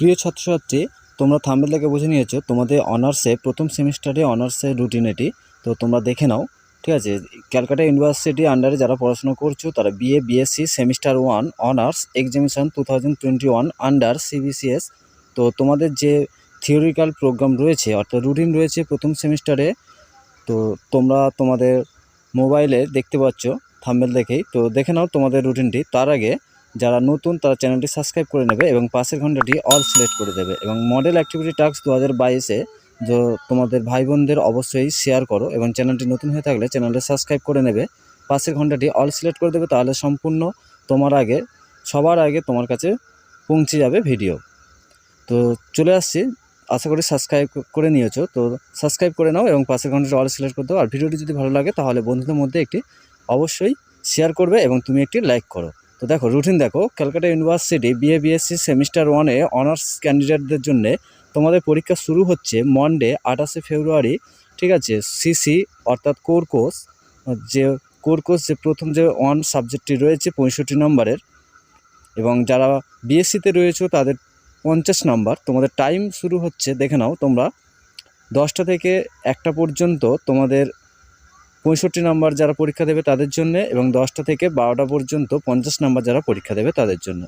প্রিয় ছাত্রছাত্রী, তোমরা থাম্বেল থেকে বুঝে নিয়েছো, তোমাদের অনার্সে প্রথম সেমিস্টারে অনার্সের রুটিন এটি। তো তোমরা দেখে নাও, ঠিক আছে? ক্যালকাটা ইউনিভার্সিটি আন্ডারে যারা পড়াশোনা করছ, তারা BA BSc semester one honours examination two thousand twenty one under CBCS তো তোমাদের যে থিওরিক্যাল প্রোগ্রাম রয়েছে, অর্থাৎ রুটিন রয়েছে প্রথম সেমিস্টারে তো তোমরা তোমাদের মোবাইলে দেখতে পাচ্ছ থাম্বেল দেখেই। তো দেখে নাও তোমাদের রুটিনটি তার আগে যারা নতুন, তারা চ্যানেলটি সাবস্ক্রাইব করে নেবে এবং পাশের ঘন্টাটি অল সিলেক্ট করে দেবে এবং মডেল অ্যাক্টিভিটি টাস্ক দু হাজার বাইশে তোমাদের ভাই বোনদের অবশ্যই শেয়ার করো এবং চ্যানেলটি নতুন হয়ে থাকলে চ্যানেলটি সাবস্ক্রাইব করে নেবে। পাশের ঘন্টাটি অল সিলেক্ট করে দেবে তাহলে সম্পূর্ণ তোমার আগে, সবার আগে তোমার কাছে পৌঁছে যাবে ভিডিও। তো চলে আসছি, আশা করি সাবস্ক্রাইব করে নিয়েছো। তো সাবস্ক্রাইব করে নাও এবং পাশের ঘন্টাটি অল সিলেক্ট করে দাও। আর ভিডিওটি যদি ভালো লাগে তাহলে বন্ধুদের মধ্যে একটি অবশ্যই শেয়ার করবে এবং তুমি একটি লাইক করো। তো দেখো রুটিন দেখো Calcutta university BA BSc semester ওয়ানে অনার্স ক্যান্ডিডেটদের জন্য তোমাদের পরীক্ষা শুরু হচ্ছে মনডে আঠাশে ফেব্রুয়ারি ঠিক আছে? সিসি অর্থাৎ কোর কোর্স যে কোর কোর্স যে প্রথম যে ওয়ান সাবজেক্টটি রয়েছে পঁয়ষট্টি নম্বরের, এবং যারা বিএসসিতে রয়েছে তাদের পঞ্চাশ নম্বর। তোমাদের টাইম শুরু হচ্ছে, দেখে নাও তোমরা, দশটা থেকে একটা পর্যন্ত তোমাদের পঁয়ষট্টি নাম্বার যারা পরীক্ষা দেবে তাদের জন্য এবং দশটা থেকে বারোটা পর্যন্ত পঞ্চাশ নাম্বার যারা পরীক্ষা দেবে তাদের জন্য।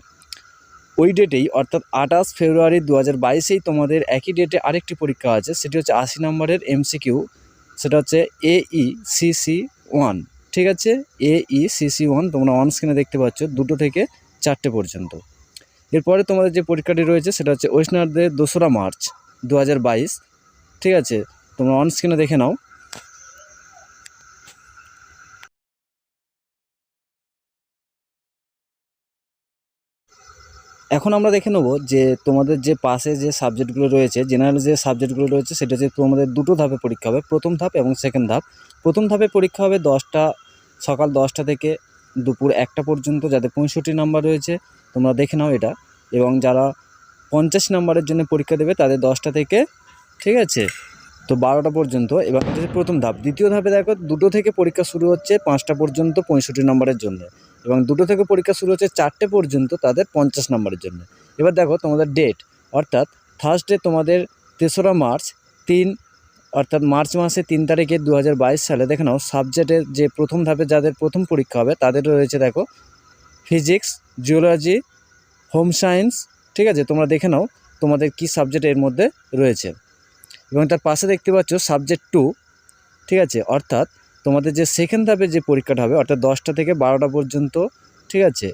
ওই ডেটেই, অর্থাৎ আঠাশ ফেব্রুয়ারি দু হাজার বাইশেই তোমাদের একই ডেটে আরেকটি পরীক্ষা আছে, সেটি হচ্ছে আশি নম্বরের এমসিকিউ, সেটা হচ্ছে এই সিসি ওয়ান, ঠিক আছে? এই সিসি ওয়ান, তোমরা অন স্ক্রিনে দেখতে পাচ্ছ, দুটো থেকে চারটে পর্যন্ত। এরপরে তোমাদের যে পরীক্ষাটি রয়েছে, সেটা হচ্ছে ওয়েস্টনারদের দোসরা মার্চ দু হাজার বাইশ, ঠিক আছে? তোমরা অন স্ক্রিনে দেখে নাও। এখন আমরা দেখে নেব যে তোমাদের যে পাশে যে সাবজেক্টগুলো রয়েছে জেনারেল যে সাবজেক্টগুলো রয়েছে, সেটা হচ্ছে তোমাদের দুটো ধাপে পরীক্ষা হবে। প্রথম ধাপ এবং সেকেন্ড ধাপ। প্রথম ধাপে পরীক্ষা হবে দশটা, সকাল দশটা থেকে দুপুর একটা পর্যন্ত, যাদের পঁয়ষট্টি নাম্বার রয়েছে, তোমরা দেখে নাও এটা। এবং যারা পঞ্চাশ নাম্বারের জন্য পরীক্ষা দেবে, তাদের দশটা থেকে, ঠিক আছে? তো বারোটা পর্যন্ত। হচ্ছে প্রথম ধাপ। দ্বিতীয় ধাপে দেখো, দুটো থেকে পরীক্ষা শুরু হচ্ছে পাঁচটা পর্যন্ত পঁয়ষট্টি নম্বরের জন্য। এবং দুটো থেকে পরীক্ষা শুরু হচ্ছে চারটে পর্যন্ত তাদের পঞ্চাশ নম্বরের জন্য। এবার দেখো তোমাদের ডেট অর্থাৎ থার্সডে তোমাদের তেসরা মার্চ তিন, অর্থাৎ মার্চ মাসে তিন তারিখে দু হাজার বাইশ সালে, দেখে নাও সাবজেক্টের যে প্রথম ধাপে যাদের প্রথম পরীক্ষা হবে, তাদের রয়েছে দেখো ফিজিক্স জিওলজি হোম সায়েন্স ঠিক আছে? তোমরা দেখে নাও তোমাদের কি সাবজেক্ট এর মধ্যে রয়েছে। এবং তার পাশে দেখতে পাচ্ছ সাবজেক্ট টু ঠিক আছে? অর্থাৎ তোমাদের যে সেকেন্ড ধাপে যে পরীক্ষাটা হবে, অর্থাৎ দশটা থেকে বারোটা পর্যন্ত, ঠিক আছে?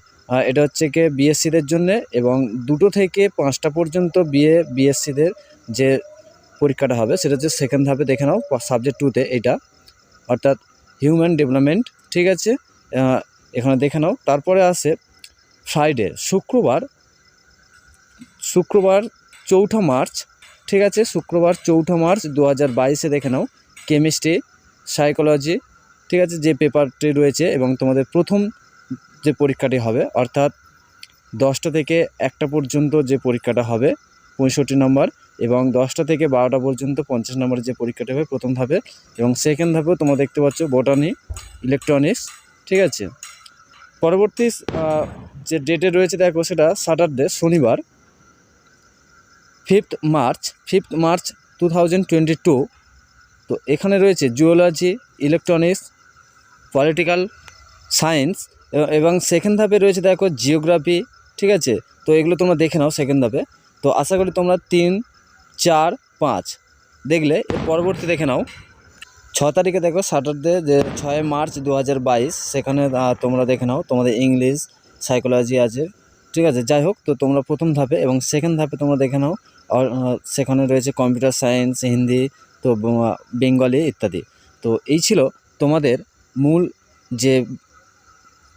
এটা হচ্ছে কি বিএসসিদের জন্য এবং দুটো থেকে পাঁচটা পর্যন্ত বিএ বিএসসিদের যে পরীক্ষাটা হবে, সেটা হচ্ছে সেকেন্ড ধাপে দেখে নাও সাবজেক্ট টুতে এটা। অর্থাৎ হিউম্যান ডেভেলপমেন্ট ঠিক আছে? এখানে দেখে নাও। তারপরে আসে ফ্রাইডে শুক্রবার শুক্রবার চৌঠা মার্চ, ঠিক আছে? শুক্রবার চৌঠা মার্চ দু হাজার বাইশে দেখে নাও কেমিস্ট্রি সাইকোলজি ঠিক আছে, যে পেপারটি রয়েছে এবং তোমাদের প্রথম যে পরীক্ষাটি হবে, অর্থাৎ দশটা থেকে একটা পর্যন্ত যে পরীক্ষাটা হবে, পঁয়ষট্টি নম্বর এবং দশটা থেকে বারোটা পর্যন্ত পঞ্চাশ নম্বরের যে পরীক্ষাটি হবে, প্রথম ধাপে এবং সেকেন্ড ধাপেও তোমরা দেখতে পাচ্ছ বোটানি ইলেকট্রনিক্স ঠিক আছে। পরবর্তী যে ডেটে রয়েছে দেখো সেটা স্যাটারডে শনিবার fifth March fifth March two thousand twenty two তো এখানে রয়েছে জিওলজি ইলেকট্রনিক্স পলিটিক্যাল সায়েন্স এবং সেকেন্ড ধাপে রয়েছে দেখো জিওগ্রাফি ঠিক আছে? তো এগুলো তোমরা দেখে নাও সেকেন্ড ধাপে। তো আশা করি তোমরা তিন, চার, পাঁচ দেখলে পরবর্তী দেখে নাও। ছ তারিখে দেখো স্যাটারডে যে ছয় মার্চ দু হাজার বাইশ, সেখানে তোমরা দেখে নাও তোমাদের ইংলিশ সাইকোলজি আছে, ঠিক আছে? যাই হোক, তো তোমরা প্রথম ধাপে এবং সেকেন্ড ধাপে তোমরা দেখে নাও। সেখানে রয়েছে কম্পিউটার সায়েন্স হিন্দি তো বেঙ্গলি ইত্যাদি। তো এই ছিল তোমাদের মূল যে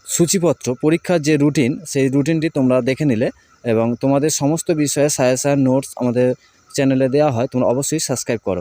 সূচিপত্র, পরীক্ষার যে রুটিন, সেই রুটিনটি তোমরা দেখে নিলে এবং তোমাদের সমস্ত বিষয়ে সাজেশান নোটস আমাদের চ্যানেলে দেওয়া হয়, তোমরা অবশ্যই সাবস্ক্রাইব করো।